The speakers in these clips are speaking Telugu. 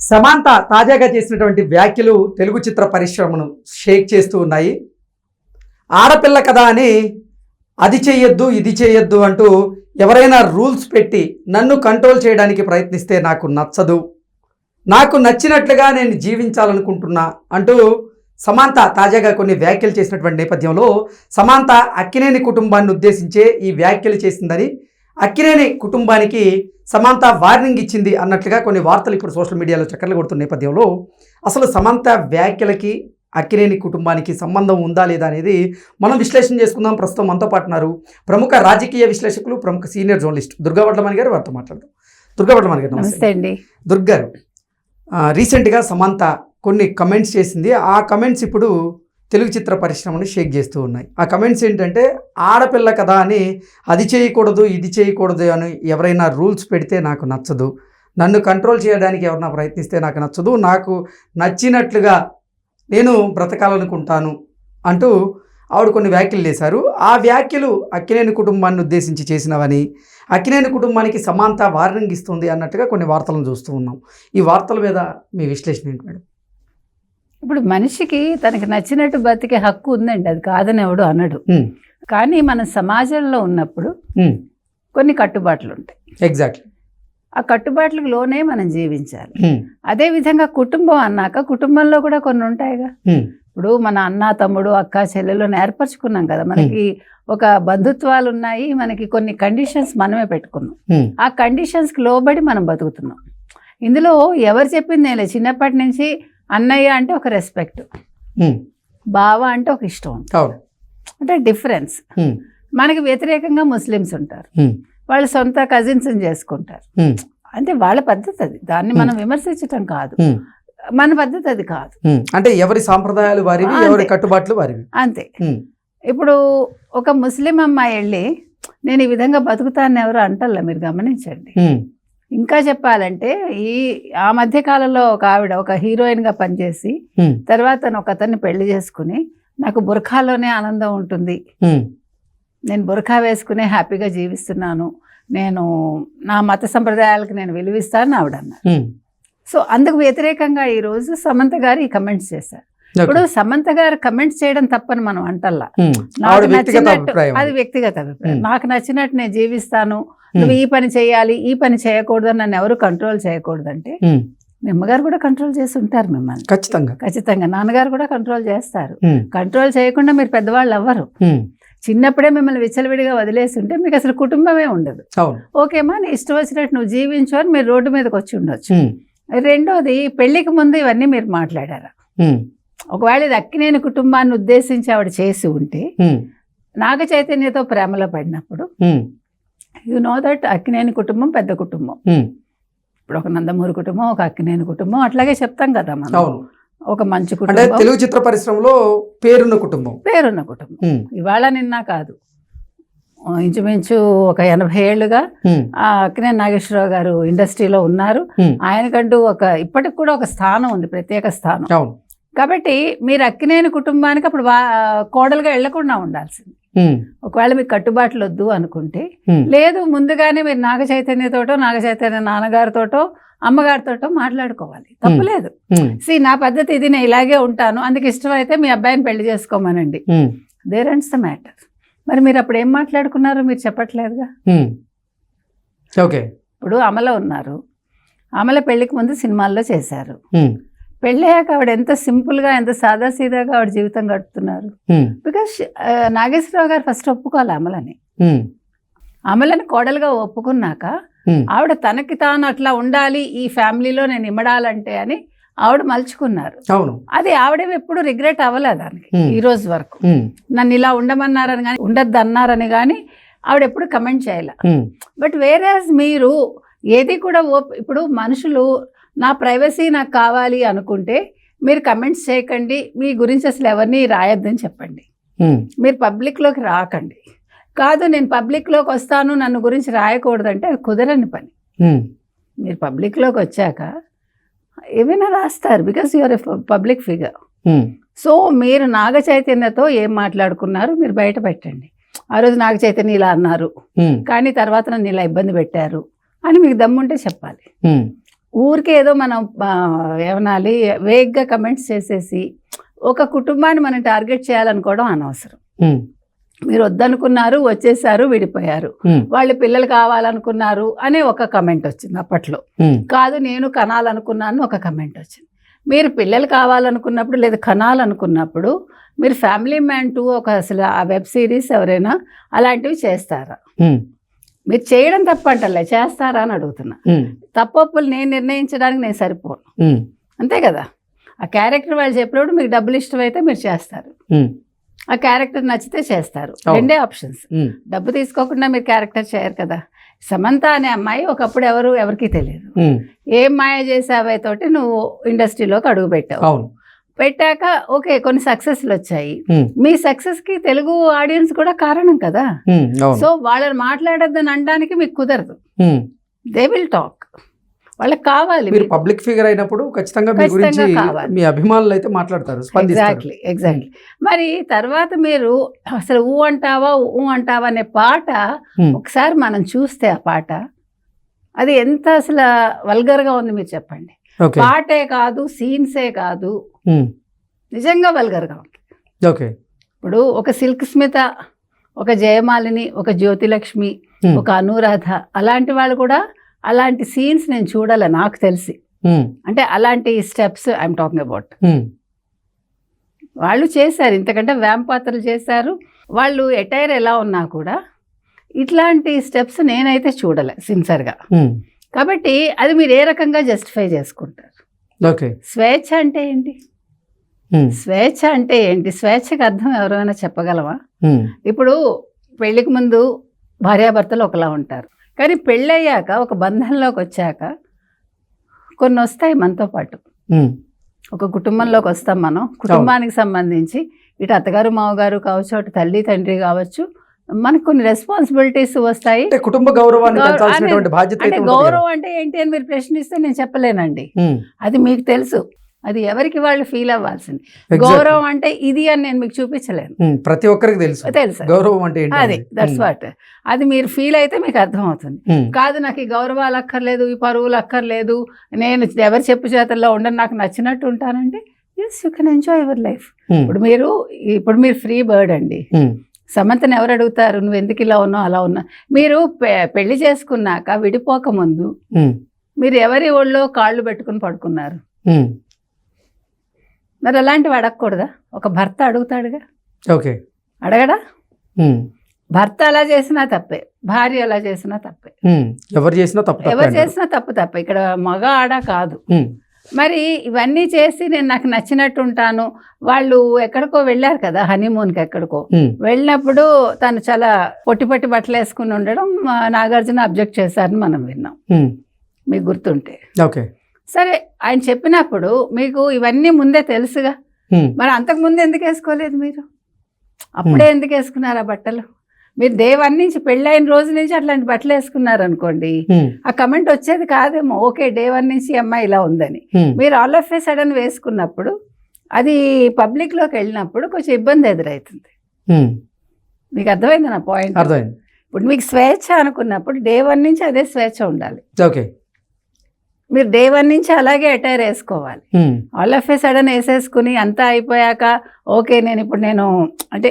సమాంత తాజాగా చేసినటువంటి వ్యాఖ్యలు తెలుగు చిత్ర పరిశ్రమను షేక్ చేస్తూ ఉన్నాయి. ఆడపిల్ల కదా అని అది చేయొద్దు ఇది చేయొద్దు అంటూ ఎవరైనా రూల్స్ పెట్టి నన్ను కంట్రోల్ చేయడానికి ప్రయత్నిస్తే నాకు నచ్చదు. నాకు నచ్చినట్లుగా నేను జీవించాలనుకుంటున్నా అంటూ సమాంత తాజాగా కొన్ని వ్యాఖ్యలు చేసినటువంటి నేపథ్యంలో సమాంత అక్కినేని కుటుంబాన్ని ఉద్దేశించే ఈ వ్యాఖ్యలు చేసిందని అక్కినేని కుటుంబానికి సమాంత వార్నింగ్ ఇచ్చింది అన్నట్లుగా కొన్ని వార్తలు ఇప్పుడు సోషల్ మీడియాలో చక్కర్లు కొడుతున్న నేపథ్యంలో అసలు సమాంత వ్యాఖ్యలకి అక్కినేని కుటుంబానికి సంబంధం ఉందా లేదా అనేది మనం విశ్లేషణ చేసుకుందాం. ప్రస్తుతం మనతో పాటు ఉన్నారు ప్రముఖ రాజకీయ విశ్లేషకులు ప్రముఖ సీనియర్ జర్నలిస్ట్ దుర్గా వడ్లమణి గారు. వారితో మాట్లాడదాం. దుర్గా వడ్లమణి గారు నమస్తే అండి. దుర్గ్ గారు ఆ, రీసెంట్గా సమంత కొన్ని కమెంట్స్ చేసింది. ఆ కమెంట్స్ ఇప్పుడు తెలుగు చిత్ర పరిశ్రమను షేక్ చేస్తూ ఉన్నాయి. ఆ కమెంట్స్ ఏంటంటే ఆడపిల్ల కదా అని అది చేయకూడదు ఇది చేయకూడదు అని ఎవరైనా రూల్స్ పెడితే నాకు నచ్చదు. నన్ను కంట్రోల్ చేయడానికి ఎవరైనా ప్రయత్నిస్తే నాకు నచ్చదు. నాకు నచ్చినట్లుగా నేను బ్రతకాలనుకుంటాను అంటూ ఆవిడ కొన్ని వ్యాఖ్యలు చేశారు. ఆ వ్యాఖ్యలు అక్కినేని కుటుంబాన్ని ఉద్దేశించి చేసినవని అక్కినేని కుటుంబానికి సమాంత వార్నింగ్ ఇస్తుంది అన్నట్టుగా కొన్ని వార్తలను చూస్తూ ఉన్నాం. ఈ వార్తల మీద మీ విశ్లేషణ ఏంటి మేడం? ఇప్పుడు మనిషికి తనకి నచ్చినట్టు బతికే హక్కు ఉందండి అది కాదని ఎవడు అనడు. కానీ మన సమాజంలో ఉన్నప్పుడు కొన్ని కట్టుబాట్లు ఉంటాయి. ఎగ్జాక్ట్లీ. ఆ కట్టుబాట్లకు లోనే మనం జీవించాలి. అదే విధంగా కుటుంబం అన్నాక కుటుంబంలో కూడా కొన్ని ఉంటాయిగా. ఇప్పుడు మన అన్న తమ్ముడు అక్క చెల్లెలను ఏర్పరచుకున్నాం కదా మనకి ఒక బంధుత్వాలు ఉన్నాయి మనకి కొన్ని కండిషన్స్ మనమే పెట్టుకున్నాం. ఆ కండిషన్స్కి లోబడి మనం బతుకుతున్నాం. ఇందులో ఎవరు చెప్పింది నేను? చిన్నప్పటి నుంచి అన్నయ్య అంటే ఒక రెస్పెక్ట్ బావ అంటే ఒక ఇష్టం. అంటే డిఫరెన్స్. మనకి వ్యతిరేకంగా ముస్లిమ్స్ ఉంటారు. వాళ్ళు సొంత కజిన్స్ని చేసుకుంటారు. అంటే వాళ్ళ పద్ధతి అది. దాన్ని మనం విమర్శించటం కాదు. మన పద్ధతి అది కాదు. అంటే ఎవరి సాంప్రదాయాలు వారివి. ఎవరి కట్టుబాట్లు వారివి. అంతే. ఇప్పుడు ఒక ముస్లిం అమ్మాయి వెళ్ళి నేను ఈ విధంగా బతుకుతాను ఎవరు అంటల్లా? మీరు గమనించండి. ఇంకా చెప్పాలంటే ఈ ఆ మధ్య కాలంలో ఒక ఆవిడ ఒక హీరోయిన్గా పనిచేసి ఉమ్, తర్వాత ఒక అతన్ని పెళ్ళి చేసుకుని నాకు బుర్ఖాలోనే ఆనందం ఉంటుంది. నేను బురఖా వేసుకునే హ్యాపీగా జీవిస్తున్నాను. నేను నా మత సంప్రదాయాలకు నేను విలువిస్తానని ఆవిడ అన్నారు. సో అందుకు వ్యతిరేకంగా ఈరోజు సమంత గారు ఈ కమెంట్స్ చేశారు. ఇప్పుడు. సమంత గారు కమెంట్స్ చేయడం తప్పని మనం అంటల్లా. ఉమ్, నాకు నచ్చినట్టు అది. వ్యక్తిగత అభిప్రాయం. Hmm. నాకు నచ్చినట్టు నేను జీవిస్తాను. నువ్వు ఈ పని చేయాలి ఈ పని చేయకూడదు అని నన్ను ఎవరు కంట్రోల్ చేయకూడదంటే మీ అమ్మగారు కూడా కంట్రోల్ చేసి ఉంటారు మిమ్మల్ని. ఖచ్చితంగా. ఖచ్చితంగా. నాన్నగారు కూడా కంట్రోల్ చేస్తారు. కంట్రోల్ చేయకుండా మీరు పెద్దవాళ్ళు అవ్వరు చిన్నప్పుడే మిమ్మల్ని విచ్చలవిడిగా వదిలేసి ఉంటే మీకు అసలు కుటుంబమే ఉండదు. ఓకేమా నీ ఇష్టం వచ్చినట్టు నువ్వు జీవించు అని మీరు రోడ్డు మీదకి వచ్చి ఉండొచ్చు. రెండోది పెళ్ళికి ముందు ఇవన్నీ మీరు మాట్లాడారా? ఒకవేళ ఇది అక్కినేని కుటుంబాన్ని ఉద్దేశించి ఆవిడ చేసి ఉంటే నాగ చైతన్యతో ప్రేమలో పడినప్పుడు యు నో దట్ అక్కినేని కుటుంబం పెద్ద కుటుంబం. ఇప్పుడు ఒక నందమూరి కుటుంబం ఒక అక్కినేని కుటుంబం అట్లాగే చెప్తాం కదా మనం. ఒక మంచి కుటుంబం. తెలుగు చిత్ర పరిశ్రమలో పేరున్న కుటుంబం. పేరున్న కుటుంబం. ఇవాళ నిన్న కాదు. ఇంచుమించు ఒక ఎనభై ఏళ్ళుగా అక్కినేని నాగేశ్వరరావు గారు ఇండస్ట్రీలో ఉన్నారు. ఆయనకంటూ ఒక ఇప్పటికి కూడా ఒక స్థానం ఉంది ప్రత్యేక స్థానం. కాబట్టి మీరు అక్కినేని కుటుంబానికి అప్పుడు వా కోడలుగా వెళ్ళకుండా ఉండాల్సింది. ఒకవేళ మీకు కట్టుబాట్లు వద్దు అనుకుంటే లేదు ముందుగానే మీరు నాగ చైతన్యతోటో నాగ చైతన్య నాన్నగారితోటో అమ్మగారితోటో మాట్లాడుకోవాలి. తప్పులేదు. సి నా పద్ధతి ఇది నేను ఇలాగే ఉంటాను అందుకు ఇష్టమైతే మీ అబ్బాయిని పెళ్ళి చేసుకోమనండి. There ends the matter. మరి మీరు అప్పుడు ఏం మాట్లాడుకున్నారు? మీరు చెప్పట్లేదుగా. ఓకే. ఇప్పుడు అమల ఉన్నారు. అమల పెళ్ళికి ముందు సినిమాల్లో చేశారు. పెళ్ళయ్యాక ఆవిడ ఎంత సింపుల్గా ఎంత సాదాసీదాగా ఆవిడ జీవితం గడుపుతున్నారు. బికాస్ నాగేశ్వరరావు గారు ఫస్ట్ ఒప్పుకోవాలి అమలని. అమలని కోడలుగా ఒప్పుకున్నాక ఆవిడ తనకి తాను అట్లా ఉండాలి ఈ ఫ్యామిలీలో నేను ఇమ్మడాలంటే అని ఆవిడ మలుచుకున్నారు. అది ఆవిడ ఎప్పుడు రిగ్రెట్ అవ్వలేదు దానికి. ఈ రోజు వరకు. నన్ను ఇలా ఉండమన్నారని కానీ ఉండద్దు అన్నారని కానీ ఆవిడ ఎప్పుడు కమెంట్ చేయాల. బట్ వేరేస్ మీరు ఏది కూడా ఇప్పుడు మనుషులు నా ప్రైవసీ నాకు కావాలి అనుకుంటే మీరు కమెంట్స్ చేయకండి. మీ గురించి అసలు ఎవరిని రాయొద్దని చెప్పండి. మీరు పబ్లిక్లోకి రాకండి. కాదు నేను పబ్లిక్లోకి వస్తాను నన్ను గురించి రాయకూడదంటే అది కుదరని పని. మీరు పబ్లిక్లోకి వచ్చాక ఏమైనా రాస్తారు because you're a public figure. So మీరు నాగ చైతన్యతో ఏం మాట్లాడుకున్నారు మీరు బయట పెట్టండి. ఆ రోజు నాగ చైతన్య ఇలా అన్నారు. కానీ తర్వాత నన్ను ఇలా ఇబ్బంది పెట్టారు అని మీకు దమ్ముంటే చెప్పాలి. ఊరికే ఏదో మనం ఏమనాలి వేగ్గా కమెంట్స్ చేసేసి ఒక కుటుంబాన్ని మనం టార్గెట్ చేయాలనుకోవడం అనవసరం. మీరు వద్దనుకున్నారు వచ్చేసారు విడిపోయారు. వాళ్ళు పిల్లలు కావాలనుకున్నారు అనే ఒక కమెంట్ వచ్చింది అప్పట్లో. కాదు నేను కనాలనుకున్నాను ఒక కమెంట్ వచ్చింది. మీరు పిల్లలు కావాలనుకున్నప్పుడు లేదా కనాలనుకున్నప్పుడు మీరు ఫ్యామిలీ మ్యాన్ టూ ఒక అసలు ఆ వెబ్ సిరీస్ ఎవరైనా అలాంటివి చేస్తారా? మీరు చేయడం తప్పంటలే చేస్తారా అని అడుగుతున్నా. తప్పొప్పులు నేను నిర్ణయించడానికి నేను సరిపోను. అంతే కదా? ఆ క్యారెక్టర్ వాళ్ళు చెప్పినప్పుడు మీకు డబ్బులు ఇష్టమైతే మీరు చేస్తారు. ఆ క్యారెక్టర్ నచ్చితే చేస్తారు. రెండే ఆప్షన్స్. డబ్బు తీసుకోకుండా మీరు క్యారెక్టర్ చేయరు కదా? సమంత అనే అమ్మాయి ఒకప్పుడు ఎవరు ఎవరికీ తెలియదు. ఏం మాయ చేసావే తోటి నువ్వు ఇండస్ట్రీలోకి అడుగు పెట్టావు. అవును. పెట్టాక ఓకే కొన్ని సక్సెస్లు వచ్చాయి. మీ సక్సెస్కి తెలుగు ఆడియన్స్ కూడా కారణం కదా? సో వాళ్ళని మాట్లాడొద్దని అనడానికి మీకు కుదరదు. దే విల్ టాక్ వాళ్ళకి కావాలి మీరు పబ్లిక్ ఫిగర్ అయినప్పుడు ఖచ్చితంగా మీ గురించి. మీ అభిమానులు అయితే మాట్లాడతారు ఎగ్జాక్ట్లీ ఎగ్జాక్ట్లీ మరి తర్వాత మీరు అసలు ఊ అంటావా ఊ అంటావా అనే పాట ఒకసారి మనం చూస్తే ఆ పాట అది ఎంత అసలు వల్గర్గా ఉంది మీరు చెప్పండి. పాటే కాదు సీన్సే కాదు. నిజంగా వల్గర్గా ఉంది. ఓకే. ఇప్పుడు ఒక సిల్క్ స్మిత ఒక జయమాలిని ఒక జ్యోతిలక్ష్మి ఒక అనురాధ అలాంటి వాళ్ళు కూడా అలాంటి సీన్స్ నేను చూడాలి నాకు తెలిసి. అంటే అలాంటి స్టెప్స్ ఐఎమ్ టాకింగ్ అబౌట్. వాళ్ళు చేశారు ఇంతకంటే వ్యాంప్ పాత్రలు చేశారు. వాళ్ళు ఎటైర్ ఎలా ఉన్నా కూడా ఇట్లాంటి స్టెప్స్ నేనైతే చూడలే సిన్సర్గా కాబట్టి అది మీరు ఏ రకంగా జస్టిఫై చేసుకుంటారు? ఓకే. స్వేచ్ఛ అంటే ఏంటి? స్వేచ్ఛ అంటే ఏంటి? స్వేచ్ఛకి అర్థం ఎవరైనా చెప్పగలవా? ఇప్పుడు పెళ్ళికి ముందు భార్యాభర్తలు ఒకలా ఉంటారు. కానీ పెళ్ళయ్యాక ఒక బంధంలోకి వచ్చాక కొన్ని వస్తాయి మనతో పాటు. ఒక కుటుంబంలోకి వస్తాం మనం. కుటుంబానికి సంబంధించి ఇటు అత్తగారు మావగారు కావచ్చు అటు తల్లి తండ్రి కావచ్చు. మనకు కొన్ని రెస్పాన్సిబిలిటీస్ వస్తాయి. అంటే కుటుంబ గౌరవాన్ని బాధ్యత అంటే. గౌరవం అంటే ఏంటి అని మీరు ప్రశ్నిస్తే నేను చెప్పలేనండి. అది మీకు తెలుసు. అది ఎవరికి వాళ్ళు ఫీల్ అవ్వాల్సింది. గౌరవం అంటే ఇది అని నేను మీకు చూపించలేను. ప్రతి ఒక్కరికి తెలుసు. తెలుసు. గౌరవం అంటే అది. దట్స్ వాట్ అది మీరు ఫీల్ అయితే మీకు అర్థం అవుతుంది కాదు నాకు ఈ గౌరవాలు అక్కర్లేదు ఈ పరువులు అక్కర్లేదు నేను ఎవరి చెప్పు చేతల్లో ఉండను నాకు నచ్చినట్టు ఉంటానంటే yes you can enjoy your life ఇప్పుడు మీరు ఇప్పుడు మీరు ఫ్రీ బర్డ్ అండి. సమంతను ఎవరు అడుగుతారు? నువ్వు ఎందుకు ఇలా ఉన్నావు? అలా ఉన్నావు? మీరు పెళ్ళి చేసుకున్నాక విడిపోక ముందు మీరు ఎవరి ఒళ్ళో కాళ్ళు పెట్టుకుని పడుకున్నారు? మరి అలాంటివి అడగకూడదా? ఒక భర్త అడుగుతాడుగా? ఓకే. అడగడా? భర్త అలా చేసినా తప్పే భార్య అలా చేసినా తప్పే. ఎవరు చేసినా తప్పు ఎవరు. చేసినా తప్పు తప్పే. ఇక్కడ మగ ఆడ కాదు. మరి ఇవన్నీ చేసి నేను నాకు నచ్చినట్టు ఉంటాను వాళ్ళు ఎక్కడికో వెళ్ళారు కదా హనీమూన్కి ఎక్కడికో. వెళ్ళినప్పుడు తను చాలా పొట్టి పొట్టి బట్టలు వేసుకుని ఉండడం నాగార్జున అబ్జెక్ట్ చేశారని మనం విన్నాం. మీకు గుర్తుంటే. ఓకే. సరే ఆయన చెప్పినప్పుడు మీకు ఇవన్నీ ముందే తెలుసుగా? మరి అంతకు ముందు ఎందుకు వేసుకోలేదు మీరు? అప్పుడే ఎందుకు వేసుకున్నారు ఆ బట్టలు? మీరు దేవన్ నుంచి పెళ్ళైన రోజు నుంచి అట్లాంటి బట్టలు వేసుకున్నారు అనుకోండి ఆ కమెంట్ వచ్చేది కాదేమో ఓకే డే వన్ నుంచి అమ్మాయి ఇలా ఉందని. మీరు ఆల్ ఆఫ్ ఏ సడన్ వేసుకున్నప్పుడు అది పబ్లిక్లోకి వెళ్ళినప్పుడు కొంచెం ఇబ్బంది ఎదురవుతుంది మీకు అర్థమైంది నా పాయింట్? అర్థమైంది. ఇప్పుడు మీకు స్వేచ్ఛ అనుకున్నప్పుడు డే వన్ నుంచి అదే స్వేచ్ఛ ఉండాలి. ఓకే. మీరు డే వన్ నుంచి అలాగే అటైర్ వేసుకోవాలి. ఆల్ ఆఫ్ ఏ సడన్ వేసేసుకుని అంతా అయిపోయాక ఓకే నేను ఇప్పుడు నేను అంటే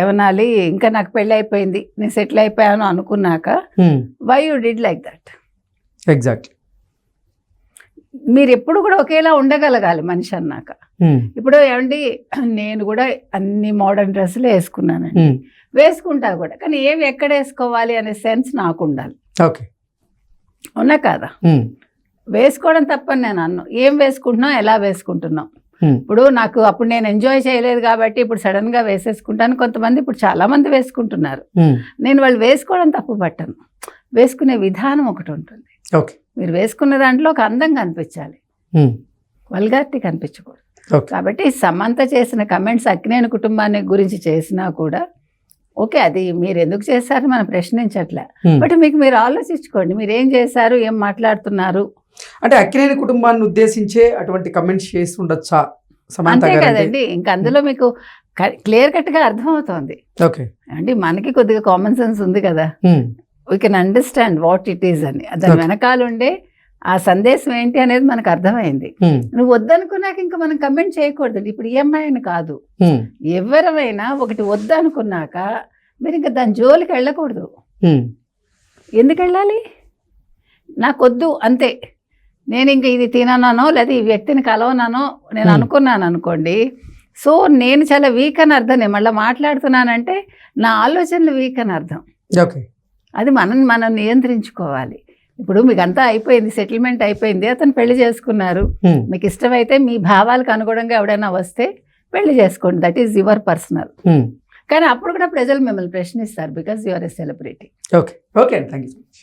ఏమనాలి? ఇంకా నాకు పెళ్ళి అయిపోయింది. నేను సెటిల్ అయిపోయాను అనుకున్నాక why you did like that exactly మీరు ఎప్పుడు కూడా ఒకేలా ఉండగలగాలి మనిషి అన్నాక. ఇప్పుడు ఏమండి నేను కూడా అన్ని మోడర్న్ డ్రెస్సులు వేసుకున్నానండి. వేసుకుంటా కూడా కానీ ఏవి ఎక్కడ వేసుకోవాలి అనే సెన్స్ నాకు ఉండాలి ఓకే. ఉన్నా కాదా? వేసుకోవడం తప్పని నేను అన్ను. ఏం వేసుకుంటున్నాం ఎలా వేసుకుంటున్నాం ఇప్పుడు నాకు అప్పుడు నేను ఎంజాయ్ చేయలేదు కాబట్టి ఇప్పుడు సడన్గా వేసేసుకుంటాను. కొంతమంది ఇప్పుడు చాలా మంది వేసుకుంటున్నారు. ఉమ్, నేను వాళ్ళు వేసుకోవడం తప్పు పట్టను. వేసుకునే విధానం ఒకటి ఉంటుంది. మీరు వేసుకున్న దాంట్లో ఒక అందం కనిపించాలి. ఉమ్, వల్గారిటీ కనిపించకూడదు. కాబట్టి సమంత చేసిన కమెంట్స్ అక్కినేని కుటుంబాన్ని గురించి చేసినా కూడా ఓకే అది మీరు ఎందుకు చేశారు మనం ప్రశ్నించట్లే. బట్ మీకు మీరు ఆలోచించుకోండి. మీరు ఏం చేశారు? ఏం మాట్లాడుతున్నారు? అంటే అక్కినేని కుటుంబాన్ని ఉద్దేశించే అటువంటి కమెంట్స్ చేసి ఉండొచ్చా అంతే? కదండి. ఇంకా అందులో మీకు క్లియర్ కట్గా అర్థమవుతోంది. ఓకే. అంటే మనకి కొద్దిగా కామన్ సెన్స్ ఉంది కదా. We can understand what it is అని. దాని. వెనకాల ఉండే ఆ సందేశం ఏంటి అనేది మనకు అర్థమైంది. నువ్వు వద్దనుకున్నాక ఇంకా మనం కమెంట్ చేయకూడదు ఇప్పుడు ఈఎంఐ అని కాదు. ఎవరమైనా ఒకటి వద్దనుకున్నాక మీరు ఇంకా దాని జోలికి వెళ్ళకూడదు. ఎందుకు వెళ్ళాలి? నాకు వద్దు అంతే. నేను ఇంక ఇది తిననానో లేదా ఈ వ్యక్తిని కలవనానో నేను Hmm. అనుకున్నాను అనుకోండి. సో నేను చాలా వీక్ అని అర్థం. నేను మళ్ళీ మాట్లాడుతున్నానంటే నా ఆలోచనలు వీక్ అని అర్థం. ఓకే. అది మనం మనం నియంత్రించుకోవాలి. ఇప్పుడు మీకు అంతా అయిపోయింది సెటిల్మెంట్ అయిపోయింది. అతను పెళ్ళి చేసుకున్నారు. ఉమ్, మీకు ఇష్టమైతే మీ భావాలకు అనుగుణంగా ఎవడైనా వస్తే పెళ్ళి చేసుకోండి. దట్ ఈజ్ యువర్ పర్సనల్ కానీ అప్పుడు కూడా ప్రజలు మిమ్మల్ని ప్రశ్నిస్తారు because your a celebrity okay. Okay thank you so much